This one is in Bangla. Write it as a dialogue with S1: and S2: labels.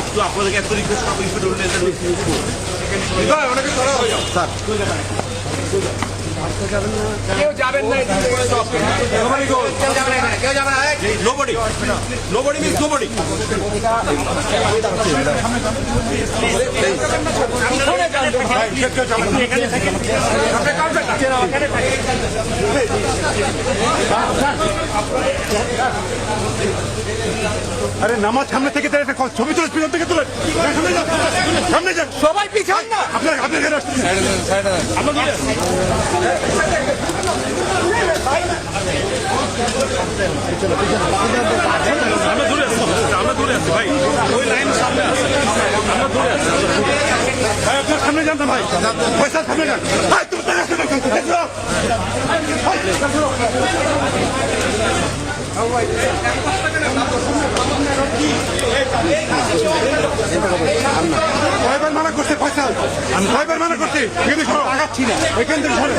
S1: একটু আপনাদেরকে এত রিকোয়েস্ট করব
S2: যাবেন না কেউ
S1: নোবডি নোবডি মিন্স নোবডি
S3: আরে নামাজ সামনে থেকে তার একটা ছবি তুলে পিছন থেকে তুলে সামনে যান সামনে যান
S2: সবাই পিছন না।
S3: আপনার আপনার
S1: আমরা দূরে আছি আমরা দূরে আছি ভাই। ওই লাইন সামনে আছে। আমরা দূরে আছি
S3: ভাই আপনার সামনে যান না ভাই। পয়সা সামনে যান। ভাই তুমি যান দেখো কয়বার মানা করছে ফয়সাল আমি কয়বার মানা করছি। এখানে সরো। আগাচ্ছি না এখান থেকে সরো।